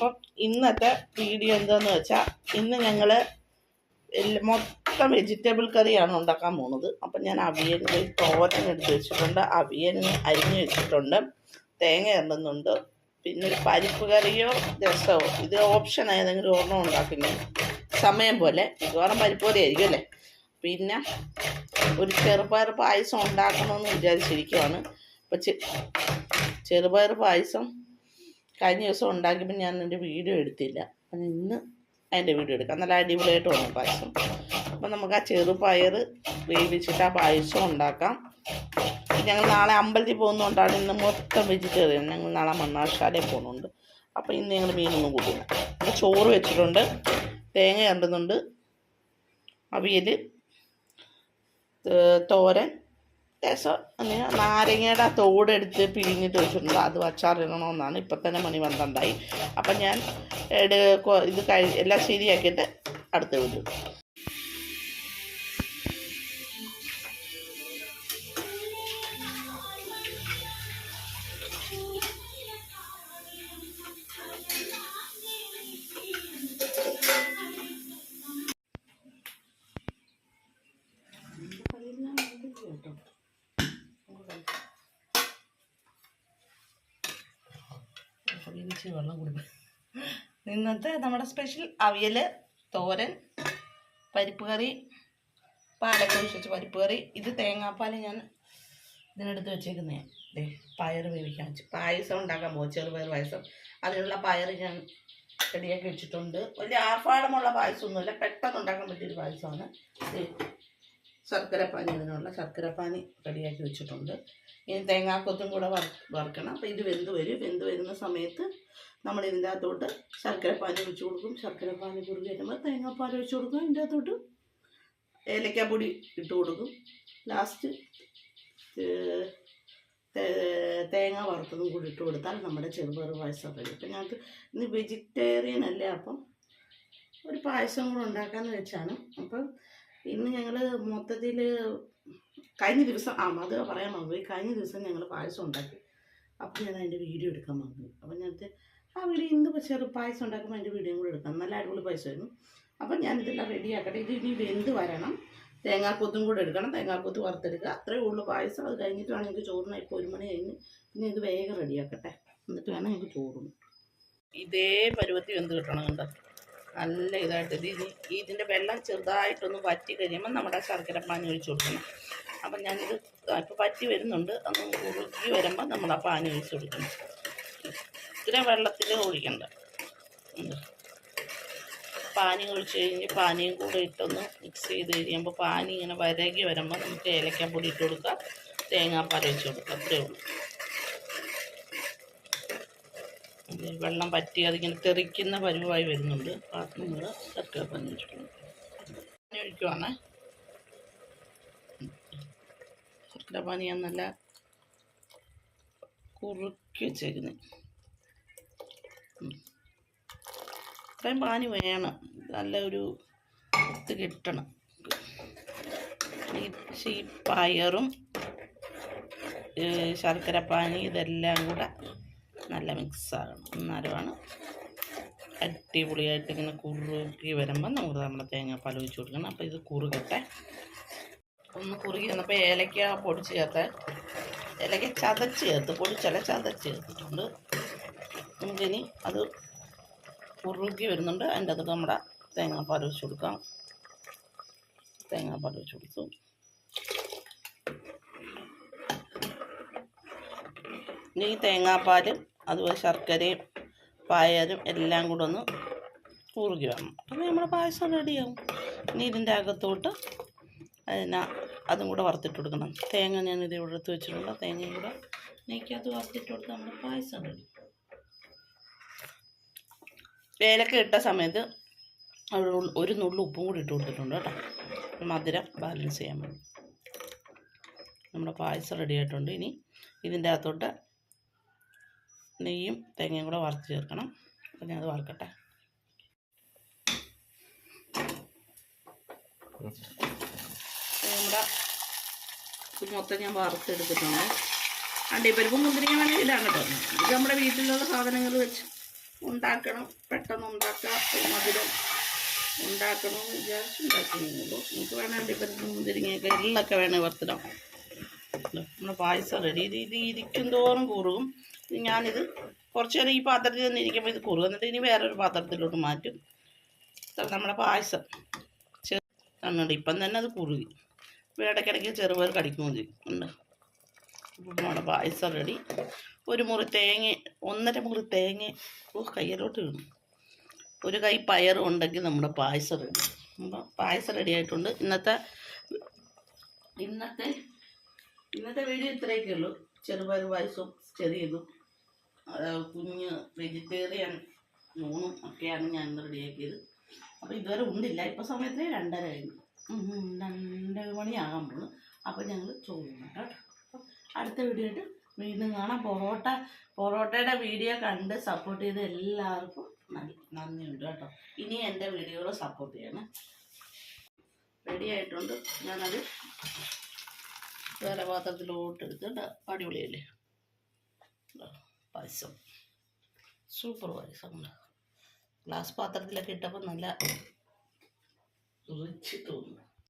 അപ്പം ഇന്നത്തെ വീഡിയോ എന്താന്ന് വെച്ചാൽ ഇന്ന് ഞങ്ങൾ മൊത്തം വെജിറ്റബിൾ കറിയാണ് ഉണ്ടാക്കാൻ പോകുന്നത് അപ്പം ഞാൻ അവിയനിൽ തോരൻ വെച്ചിട്ടുണ്ട്. അവിയലിന് അരിഞ്ഞ് വെച്ചിട്ടുണ്ട്. തേങ്ങ ഇടുന്നുണ്ട് പിന്നെ ഒരു പരിപ്പ് കറിയോ രസമോ ഇത് ഓപ്ഷൻ ഏതെങ്കിലും ഒരെണ്ണം ഉണ്ടാക്കുന്നു സമയം പോലെ. മിക്കവാറും പരിപ്പ് പോലെ ആയിരിക്കും അല്ലേ? പിന്നെ ഒരു ചെറുപയർ പായസം ഉണ്ടാക്കണമെന്ന് വിചാരിച്ചിരിക്കുവാണ്. അപ്പം ചെറുപയർ പായസം കഴിഞ്ഞ ദിവസം ഉണ്ടാക്കിയപ്പോൾ ഞാൻ എന്റെ വീഡിയോ എടുത്തില്ല. അപ്പം ഇന്ന് അതിന്റെ വീഡിയോ എടുക്കാം. നല്ല അടിപൊളിയായിട്ട് വന്നു പായസം. അപ്പം നമുക്ക് ആ ചെറുപയർ വേവിച്ചിട്ട് ആ പായസം ഉണ്ടാക്കാം. ഞങ്ങൾ നാളെ അമ്പലത്തിൽ പോകുന്നതുകൊണ്ടാണ് ഇന്ന് മൊത്തം വെജിറ്റേറിയൻ. ഞങ്ങൾ നാളെ മണ്ണാർശാലയിൽ പോകുന്നുണ്ട്. അപ്പോൾ ഇന്ന് ഞങ്ങൾ മീനൊന്നും കൂട്ടില്ല. അപ്പോൾ ചോറ് വെച്ചിട്ടുണ്ട്. തേങ്ങ കണ്ടുന്നുണ്ട്. അവിയൽ തോരൻ രസം. അങ്ങനെ നാരങ്ങയുടെ ആ തോടെടുത്ത് പിഴിഞ്ഞിട്ട് വെച്ചിട്ടുണ്ട് അത് അച്ചാറിടണമെന്നാണ് ഇപ്പം തന്നെ മണി പന്ത്രണ്ടായി. അപ്പം ഞാൻ കൊ- ഇത് കഴി എല്ലാം ശരിയാക്കിയിട്ട് അടുത്ത് വിടും വെള്ളം കുടിക്കും. ഇന്നത്തെ നമ്മുടെ സ്പെഷ്യൽ അവിയൽ തോരൻ പരിപ്പ് കറി പാലൊക്കെ ഒഴിച്ച് പരിപ്പ് കറി. ഇത് തേങ്ങാപ്പാൽ ഞാൻ ഇതിനെടുത്ത് വെച്ചേക്കുന്നതാണ് ദേ പയർ വേവിക്കാൻ വെച്ച്. പായസം ഉണ്ടാക്കാൻ പോകും ചെറുപയർ പായസം. അതിനുള്ള പയർ ഞാൻ റെഡിയാക്കി വെച്ചിട്ടുണ്ട്. വലിയ ആർഭാടമുള്ള പായസമൊന്നുമില്ല പെട്ടെന്ന് ഉണ്ടാക്കാൻ പറ്റിയൊരു പായസമാണ്. ശർക്കരപ്പാനി ഇതിനുള്ള ശർക്കരപ്പാനി റെഡിയാക്കി വെച്ചിട്ടുണ്ട്. ഇനി തേങ്ങാക്കൊത്തും കൂടെ വറ വറുക്കണം. അപ്പോൾ ഇത് വെന്ത് വരും. വെന്ത് വരുന്ന സമയത്ത് നമ്മൾ ഇതിന്റെ അകത്തോട്ട് ശർക്കരപ്പാനി ഒഴിച്ചു കൊടുക്കും. ശർക്കരപ്പാനി കുറുകി വരുമ്പോൾ തേങ്ങാപ്പാൽ ഒഴിച്ചു കൊടുക്കും. ഇതിന്റെ അകത്തോട്ട് ഏലക്കാപ്പൊടി ഇട്ട് കൊടുക്കും. ലാസ്റ്റ് തേങ്ങ വറുത്തതും കൂടി ഇട്ട് കൊടുത്താൽ നമ്മുടെ ചെറുപയർ പായസം കഴിയും അപ്പം ഞങ്ങൾക്ക് ഇന്ന് വെജിറ്റേറിയൻ അല്ലേ അപ്പം ഒരു പായസം കൂടെ ഉണ്ടാക്കാമെന്ന് വെച്ചാണ്. അപ്പം ഇന്ന് ഞങ്ങൾ മൊത്തത്തിൽ കഴിഞ്ഞ ദിവസം ആ അത് പറയാൻ മറന്നുപോയി കഴിഞ്ഞ ദിവസം ഞങ്ങൾ പായസം ഉണ്ടാക്കി. അപ്പം ഞാൻ അതിന്റെ വീഡിയോ എടുക്കാൻ മറന്നു അപ്പം ഞാൻ ആ വീഡിയോ ഇന്ന് ചെറു പായസം ഉണ്ടാക്കുമ്പോൾ അതിന്റെ വീഡിയോ കൂടെ എടുക്കാം. നല്ല അടിപൊളി പായസമായിരുന്നു. അപ്പം ഞാൻ ഇതെല്ലാം റെഡിയാക്കട്ടെ ഇത് ഇനി വെന്ത് വരണം. തേങ്ങാക്കൊത്തും കൂടെ എടുക്കണം. തേങ്ങാക്കൊത്ത് വറുത്തെടുക്കുക. അത്രയേ ഉള്ളൂ പായസം. അത് കഴിഞ്ഞിട്ട് വേണം എനിക്ക് ചോറിന് ഇപ്പോൾ ഒരു മണി കഴിഞ്ഞ് പിന്നെ ഇത് വേഗം റെഡിയാക്കട്ടെ എന്നിട്ട് വേണം എനിക്ക് ചോറും. ഇതേ പരുവത്തിൽ വെന്ത് കിട്ടണം കണ്ടോ? നല്ല ഇതായിട്ട് ഇത് ഇതിന്റെ വെള്ളം ചെറുതായിട്ടൊന്ന് വറ്റി കഴിയുമ്പോൾ നമ്മുടെ ശർക്കര പാനി ഒഴിച്ച് കൊടുക്കണം. അപ്പം ഞാനിത് ഇപ്പോൾ വറ്റി വരുന്നുണ്ട്. അന്ന് ഉരുക്കി വരുമ്പോൾ നമ്മൾ ആ പാനി ഒഴിച്ച് കൊടുക്കണം. ഇത്രയും വെള്ളത്തിൽ ഒഴിക്കണ്ട. പാനി ഒഴിച്ച് കഴിഞ്ഞ് പാനിയും കൂടെ ഇട്ടൊന്ന് മിക്സ് ചെയ്ത് കഴിയുമ്പോൾ പാനി ഇങ്ങനെ വരകി വരുമ്പോൾ നമുക്ക് ഏലക്കാപ്പൊടി ഇട്ട് കൊടുക്കാം തേങ്ങാപ്പാൽ ഒഴിച്ച് കൊടുക്കാം അത്രയേ ഉള്ളൂ ഇത് വെള്ളം പറ്റി അതിങ്ങനെ തെറിക്കുന്ന പരുവായി വരുന്നുണ്ട്. പാത്രം നമ്മൾ ചക്ക പനി ഒഴിക്കുവാണ് ശർക്കര പാനി നല്ല കുറുക്കി വെച്ചേക്കുന്നത് ഇത്രയും പാനി വേണം. നല്ല ഒരു ഇത് കിട്ടണം. ഈ പയറും ശർക്കര പാനി ഇതെല്ലാം കൂടെ നല്ല മിക്സ് ആകണം എന്നാലുമാണ് അടിപൊളിയായിട്ട് ഇങ്ങനെ കുറുകി വരുമ്പോൾ നമുക്ക് നമ്മുടെ തേങ്ങാപ്പാൽ ഒഴിച്ച് കൊടുക്കണം. അപ്പോൾ ഇത് കുറുകട്ടെ. ഒന്ന് കുറുകി വന്നപ്പോൾ ഏലക്ക പൊടിച്ച് ചേർത്ത്. ഏലക്ക ചതച്ച് ചേർത്ത്. പൊടിച്ചല്ല ചതച്ച് ചേർത്തിട്ടുണ്ട്. നമുക്കിനി അത് കുറുകി വരുന്നുണ്ട്. അതിന്റെ അകത്ത് നമ്മുടെ തേങ്ങാപ്പാൽ ഒഴിച്ച് കൊടുക്കാം. തേങ്ങാപ്പാൽ ഒഴിച്ച് കൊടുത്തു. ഇനി ഈ തേങ്ങാപ്പാലും അതുപോലെ ശർക്കരയും പായരും എല്ലാം കൂടെ ഒന്ന് കുറുകി വരണം. അപ്പോൾ നമ്മുടെ പായസം റെഡിയാവും ഇനി ഇതിന്റെ അകത്തോട്ട് അതിനാ അതും കൂടെ വറുത്തിട്ട് കൊടുക്കണം. തേങ്ങ ഞാൻ ഇത് ഇവിടെ എടുത്ത് വെച്ചിട്ടുണ്ട്. തേങ്ങയും കൂടെ നെയ്ക്കകത്ത് വറുത്തിട്ട് കൊടുത്ത് നമ്മുടെ പായസം റെഡി ഏലക്ക ഇട്ട സമയത്ത് അവിടെ ഒരു നുള്ളു ഉപ്പും കൂടി ഇട്ട് കൊടുത്തിട്ടുണ്ട് കേട്ടോ. മധുരം ബാലൻസ് ചെയ്യാൻ വേണ്ടി. നമ്മുടെ പായസം റെഡി ആയിട്ടുണ്ട്. ഇനി ഇതിന്റെ അകത്തോട്ട് നെയ്യും തേങ്ങയും കൂടെ വറുത്ത് ചേർക്കണം. അപ്പം ഞാനത് വറുക്കട്ടെ. നമ്മുടെ മൊത്തം ഞാൻ വറുത്തെടുത്തിട്ടുണ്ട്. അണ്ടിപ്പരിപ്പും മുന്തിരിങ്ങ വേണമെങ്കിൽ ഇടാൻ കേട്ടോ. ഇത് നമ്മുടെ വീട്ടിലുള്ള സാധനങ്ങൾ വെച്ച് ഉണ്ടാക്കണം. പെട്ടെന്ന് ഉണ്ടാക്കാം. മധുരം ഉണ്ടാക്കണമെന്ന് വിചാരിച്ച് ഉണ്ടാക്കുന്നുള്ളൂ നമുക്ക് വേണം അണ്ടിപ്പരിപ്പും മുന്തിരിങ്ങയൊക്കെ എള്ളൊക്കെ വേണേൽ വറുത്തിടാം. നമ്മുടെ പായസം റെഡി ഇത് ഇത് ഇരിക്കും തോറും ഇത് ഞാനിത് കുറച്ച് നേരം ഈ പാത്രത്തിൽ നിന്ന് ഇരിക്കുമ്പോൾ ഇത് കുറുക. എന്നിട്ട് ഇനി വേറൊരു പാത്രത്തിലോട്ട് മാറ്റും. നമ്മുടെ പായസം. ചെറുണ്ട് ഇപ്പം തന്നെ അത് കുറുകി. ഇപ്പോൾ ഇടയ്ക്കിടയ്ക്ക് ചെറുപയർ കടിക്കുകയും ചെയ്യും. ഉണ്ട്. നമ്മുടെ പായസം റെഡി ഒരു മുറി തേങ്ങ ഒന്നര മുറി തേങ്ങ ഓ കയ്യിലോട്ട് വീണു. ഒരു കൈ പയറും ഉണ്ടെങ്കിൽ നമ്മുടെ പായസം റെഡി അപ്പം പായസം റെഡി ആയിട്ടുണ്ട്. ഇന്നത്തെ ഇന്നത്തെ ഇന്നത്തെ വീഡിയോ ഇത്രയൊക്കെ ഉള്ളൂ ചെറുപയർ പായസവും ചെറിയതും കുഞ്ഞ് വെജിറ്റേറിയൻ ഊണും ഒക്കെയാണ് ഞാൻ റെഡിയാക്കിയത്. അപ്പോൾ ഇതുവരെ ഉണ്ടില്ല. ഇപ്പോൾ സമയത്ത് രണ്ടര കഴിഞ്ഞു. രണ്ട് മണിയാകാൻ പോകുന്നു അപ്പോൾ ഞങ്ങൾ ചോദിക്കണം കേട്ടോ. അടുത്ത വീഡിയോ ആയിട്ട് വീണ്ടും കാണാം. പൊറോട്ട പൊറോട്ടയുടെ വീഡിയോ കണ്ട് സപ്പോർട്ട് ചെയ്ത എല്ലാവർക്കും നന്ദി നന്ദിയുണ്ട് കേട്ടോ. ഇനി എന്റെ വീഡിയോകൾ സപ്പോർട്ട് ചെയ്യണം. റെഡി ആയിട്ടുണ്ട്. ഞാനത് വേറെ പാത്രത്തിലോട്ട് എടുത്തിട്ട് അടിപൊളിയല്ലേ? പായസം സൂപ്പർ പായസം ഗ്ലാസ് പാത്രത്തിലൊക്കെ ഇട്ടപ്പോൾ നല്ല റിച്ച് തോന്നുന്നു